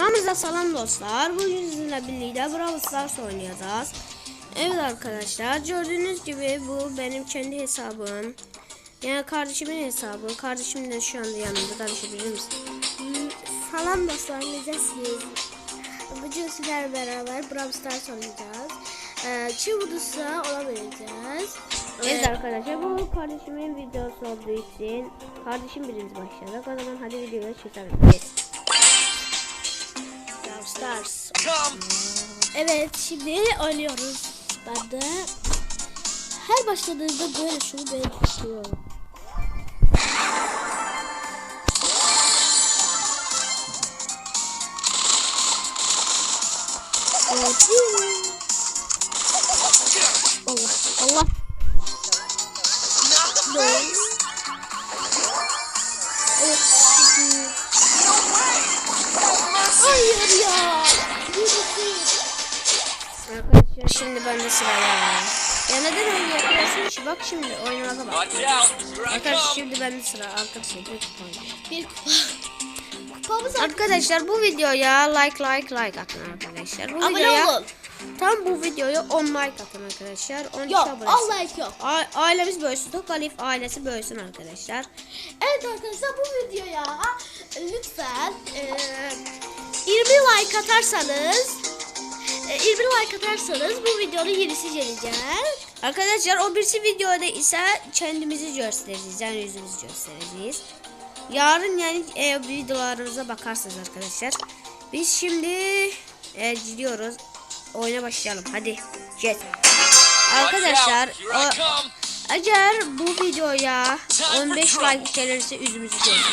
Hamza salam dostlar. Bugün sizinle birlikte Brawl Stars oynayacağız. Evet arkadaşlar gördüğünüz gibi bu benim kendi hesabım. Yani kardeşimin hesabı. Kardeşim de şu anda yanımda tanışabilir misin? Salam dostlar, necəsiniz? Bugün sizlerle beraber Brawl Stars oynayacağız. Ee, Çivudus'a olabileceğiz. Evet arkadaşlar bu kardeşimin videosu olduğu için kardeşim birinci başladık. O zaman hadi videoya. Brawl Stars. Evet, şimdi oynuyoruz. Ben de her başladığımda böyle şunu istiyorum. Evet. Sıra var. Ya neden öyle yapıyorsun ki? Bak şimdi oynamada bak. Arkadaşlar şimdi bende sıra. Arkadaşlar bir kupa. Bir kupa. Kupamız Arkadaşlar bu videoya like like like atın arkadaşlar. Bu Abone videoya olun. tam bu videoya 10 like atın arkadaşlar. 10 Yok, abone. Allah yok. A- ailemiz bölsün. Tokalif ailesi bölsün arkadaşlar. Evet arkadaşlar bu videoya lütfen e, 20 like atarsanız e, 20 like atarsanız bu videonun yenisi gelecek. Arkadaşlar o birisi videoda ise kendimizi göstereceğiz. Yani yüzümüzü göstereceğiz. Yarın yani e, videolarımıza bakarsınız arkadaşlar. Biz şimdi e, gidiyoruz. Oyuna başlayalım. Hadi. Jet. Arkadaşlar o, eğer bu videoya 15 like gelirse yüzümüzü göstereceğiz.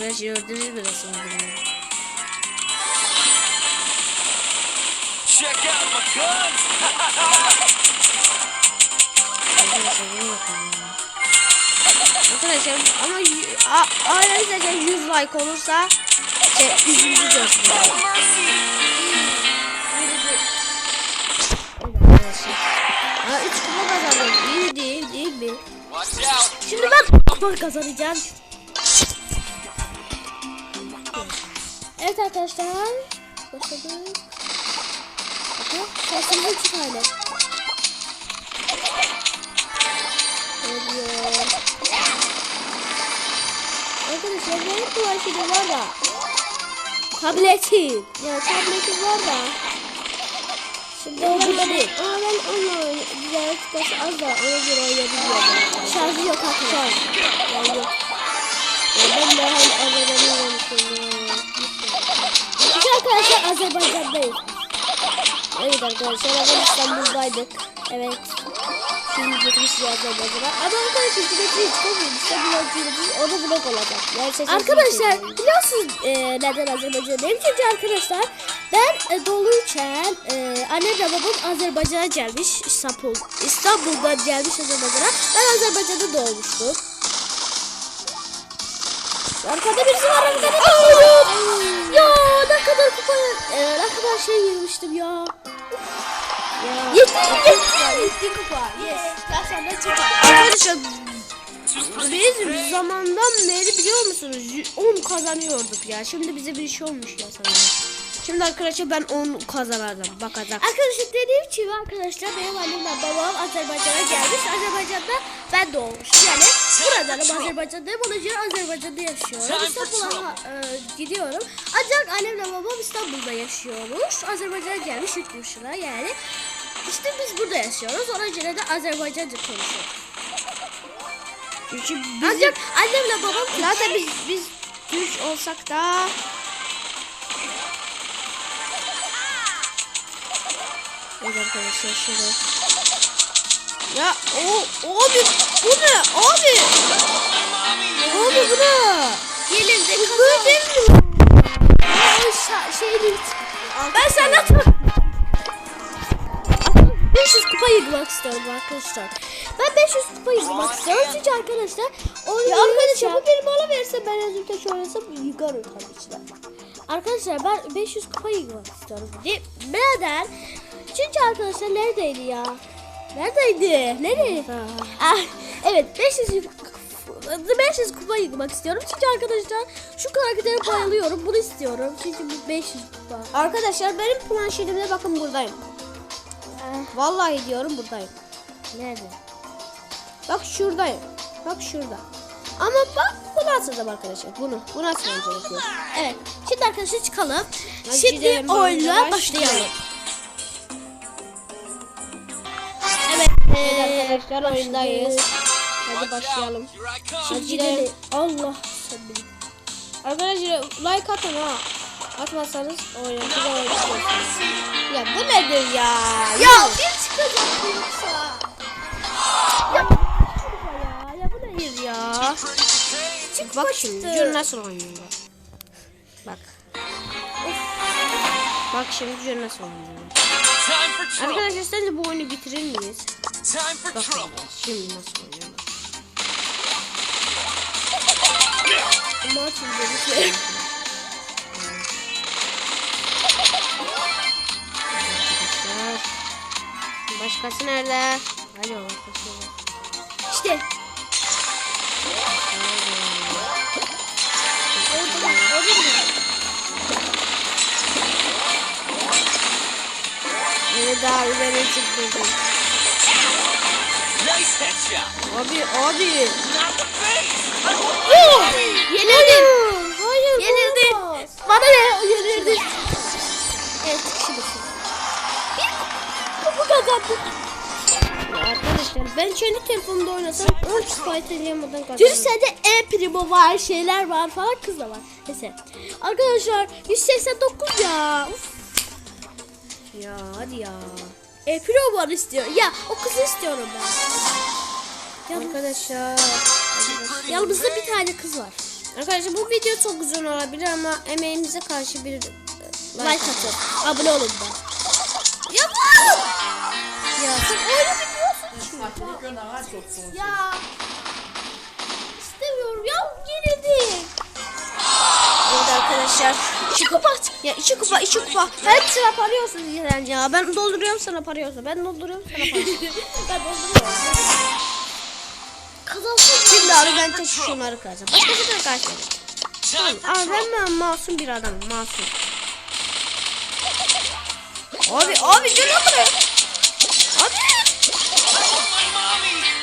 Arkadaşlar gördünüz mü nasıl olduğunu? Check out my guns! Arkadaşlar ama y- a- arkadaşlar 100 like olursa şey, yüzümüzü arkadaşlar. Ha 3 kupa kazandık. İyi değil değil mi? Şimdi ben kupa kazanacağım. Evet arkadaşlar. Başladık. Bakın sesimiz iki tane. Geliyor. Arkadaşlar benim kulakçıda var da. Tabletim. Ya tabletim var da. Şimdi o burada değil. Ama ben onunla güzel kupası az da ona göre oynayabiliyorum. Şarjı yok arkadaşlar. Yani yok. Ya ben de hem Azerbaycan'dayım. Çünkü arkadaşlar Azerbaycan'dayız. Evet arkadaşlar ben İstanbul'daydık. Evet. Şimdi gitmişiz Azerbaycan'a. Ama arkadaşlar sürekli hiç koymuyoruz. İşte vlogcuyuz. O da vlog olacak. Yani sesini arkadaşlar biliyorsunuz e, neden Azerbaycan'dayım? Çünkü arkadaşlar ben e, doluyken e, annemle babam Azerbaycan'a gelmiş. İstanbul, İstanbul'dan gelmiş Azerbaycan'a. Ben Azerbaycan'da doğmuştum. Arkada birisi var arkada şey yemiştim ya. Ya. Yetti yetti. Yetti kupa. Yes. Çıkar. Arkadaşlar biz zamandan beri biliyor musunuz 10 kazanıyorduk ya. Şimdi bize bir şey olmuş ya sanırım. Şimdi arkadaşlar ben 10 kazanacağım. Bakacak. Arkadaşlar dediğim gibi arkadaşlar benim annemle babam Azerbaycan'a gelmiş. Azerbaycan'da ben doğmuş. Yani buradanım Azerbaycan'dayım. Ona göre Azerbaycan'da yaşıyorum. İstanbul'a e, gidiyorum. Ancak annemle babam İstanbul'da yaşıyormuş. Azerbaycan'a gelmiş yurtmuşlar yani. İşte biz burada yaşıyoruz. Ona göre de Azerbaycanca konuşuyoruz. Çünkü biz Ancak annemle babam zaten biz biz Türk olsak da Evet arkadaşlar şöyle. Ya o abi bu ne abi? Abi bu ne? Gelin de Bu böyle mi? şeyini Ben senden 500 kupa yıkmak istiyorum arkadaşlar. Ben 500 kupa yıkmak istiyorum çünkü arkadaşlar onu Ya arkadaşlar bu benim bana verirse ben Azim'de oynasam yıkarım tabii ki de. Arkadaşlar ben 500 kupa yıkmak istiyorum. De- Neden? Çünkü arkadaşlar neredeydi ya? Neredeydi? Nereye? Ah, evet 500 500 kupa yıkmak istiyorum. Çünkü arkadaşlar şu karaktere bayılıyorum. Bunu istiyorum. Çünkü bu 500 kupa. Arkadaşlar benim planşetimde bakın buradayım. Eh, Vallahi diyorum buradayım. nerede? Bak şuradayım. Bak şurada. Ama bak bunu atacağım arkadaşlar. Bunu. Bunu atmam gerekiyor. Evet. Şimdi arkadaşlar çıkalım. Hadi Şimdi gidelim, oyuna başlayalım. Evet. Arkadaşlar oyundayız. Hadi başlayalım. Hadi Gidelim. Allah bilir. Arkadaşlar like atın ha. Atmazsanız oyunu. Ya bu nedir ya? Ya bir çıkacak yoksa. Ya, ya, bu nedir ya? Pretty for pain. Çık Bak şimdi Jür nasıl oynuyor bak. Bak. Şimdi Jür nasıl oynuyor. Arkadaşlar sence bu oyunu bitirir miyiz? time for trouble. Şimdi nasıl. Başkası nerede? Hadi başkası nerede? Şey işte. Orada mı? Orada mı? Evet abi çıktım. Nice headshot. Abi abi. Not the face. Yenildin. Hayır. Yenildin. Bana ne? Yenildin. Evet şimdi. Bir kupu kazandık. Arkadaşlar ben kendi telefonumda oynasam 10 fight eleyemeden kazanırım. Türkcell'de E primo var, şeyler var falan kız da var. Neyse. Arkadaşlar 189 ya. Uf, Ya hadi ya. E primo var istiyor. Ya o kızı istiyorum ben. Yalnız, Arkadaşlar. yanımızda bir tane kız var. Arkadaşlar bu video çok uzun olabilir ama emeğimize karşı bir e, Like atın. Abone olun da. Ya Ya sen oyunu biliyorsun. Ya. İstemiyorum ya arkadaşlar. İki kupa. Ya iki kupa iki kupa. Hepsine parıyorsun Ceren ya. Ben dolduruyorum sana parıyorsun. Ben dolduruyorum sana parıyorsun. ben dolduruyorum. Kazansın. Şimdi abi ben tek şunları kıracağım. Başkasına karşı Abi trouble. ben masum bir adamım masum. Abi abi gel buraya. Abi.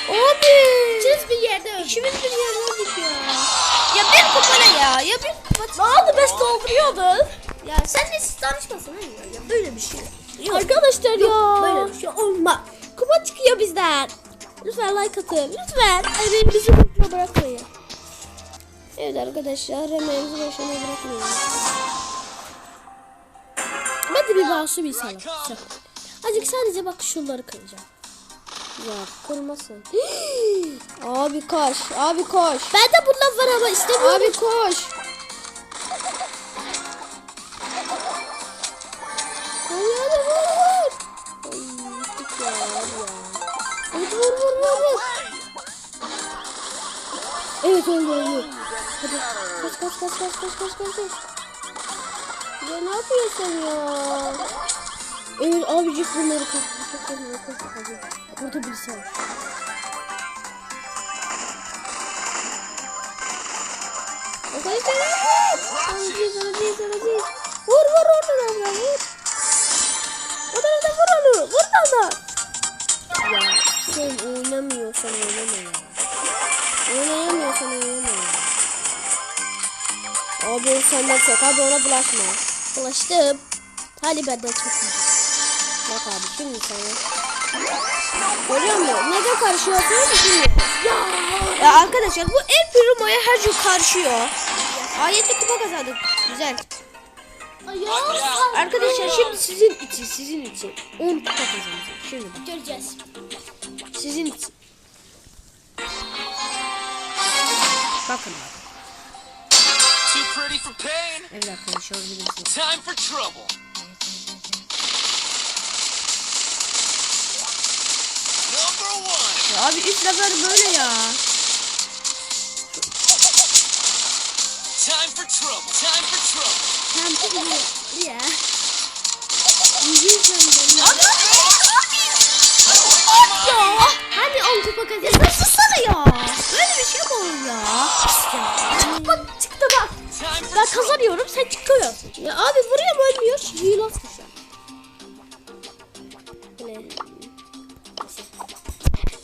Abi. Çiz bir yerde öldü. İkimiz bir yerde öldük ya. Ya bir kupa ne ya? Ya bir. Ne oldu? Biz dolduruyordun. Ya sen de siz tanışmasın ya. ya. Böyle bir şey. Yok. Arkadaşlar ya. böyle bir şey olmaz. Kupa çıkıyor bizden. Lütfen like atın. Lütfen. Ay bizi mutlu bırakmayın. Evet arkadaşlar emeğimizi boşuna bırakmayın. De bir masum insanım. Azıcık sadece bak şunları kıracağım. Ya kırmasın. abi koş. Abi koş. Ben de bundan var ama istemiyorum. Abi koş. Gittik ya, ya. Hadi vur vur vur vur. Evet oldu oldu. Hadi kaç kaç kaç kaç kaç kaç kaç kaç. Ya ne yapıyorsun ya? Evet abicik bunları kır. Bunları kır. Hadi. Burada birisi var. Arkadaşlar Aziz senden çok. Abi ona bulaşma. Ulaştım. Hadi benden çok. Bak abi şimdi sana. Görüyor musun? Neden karışıyorsun? Bilmiyorum. Ya. Ya arkadaşlar bu El Primo'ya her gün karşıyor. Ayetli kupa kazandık. Güzel. Arkadaşlar şimdi sizin için sizin için 10 kupa kazanacağım. Şimdi bak. Göreceğiz. Sizin için. Bakın abi. Pretty for pain. Evet arkadaşlar bilirsiniz. Time for trouble. Number one. Ya abi üst level böyle ya. Time for trouble. Time for trouble. Not the face. Abi ya. Hani 10 kupa sen sussana ya. Böyle bir şey mi olur ya? Ya abi buraya mı ölmüyor? Hile atmışlar. Böyle.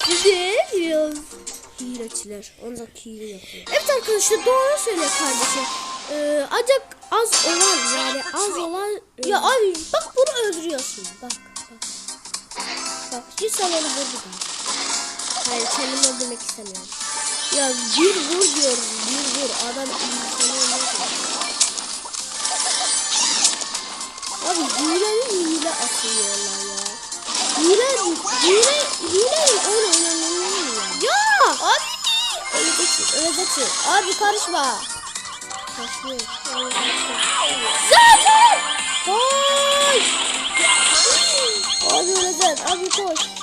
Size biraz hileçiler. Onda hile yapıyor. Evet arkadaşlar doğru söyle kardeşim. Ee, ancak az olan yani az olan ya abi bak bunu öldürüyorsun bak bak bak hiç sen onu vur bir daha. hayır kendimi öldürmek istemiyorum ya bir vur diyorum bir vur adam insanı abi hilenin hile atıyorlar ya hile hile hile oyun oynanılmıyor ya ya abi öleceksin öleceksin abi karışma Kaçmıyor. Zaten! Koş! Abi öleceksin. Abi koş.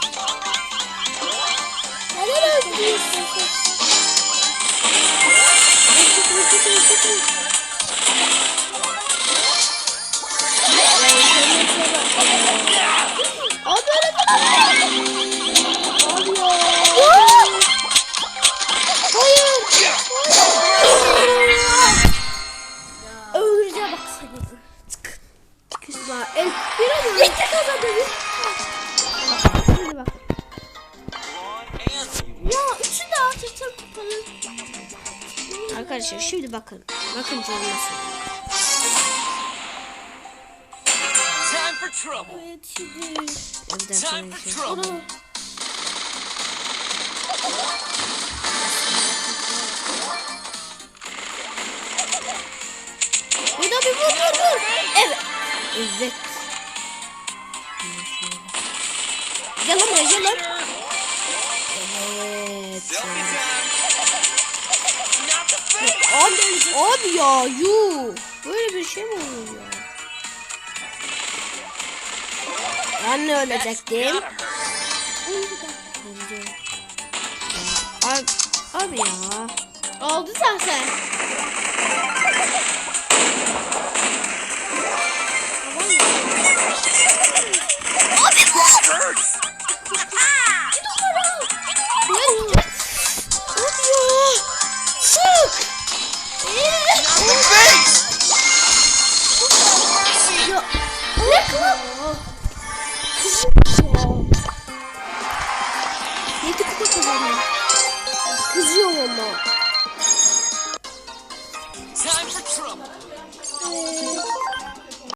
Bakın. Bakın trouble. Evet şimdi. Evden Time for sonra. Bir vur vur vur. Evet. Evet. Gel lan gel lan. Evet. Selfie time. Not the face. Abi, abi ya yuh. Böyle bir şey mi olur ya? Ben de ölecektim. Abi, abi ya. Oldu sen sen. That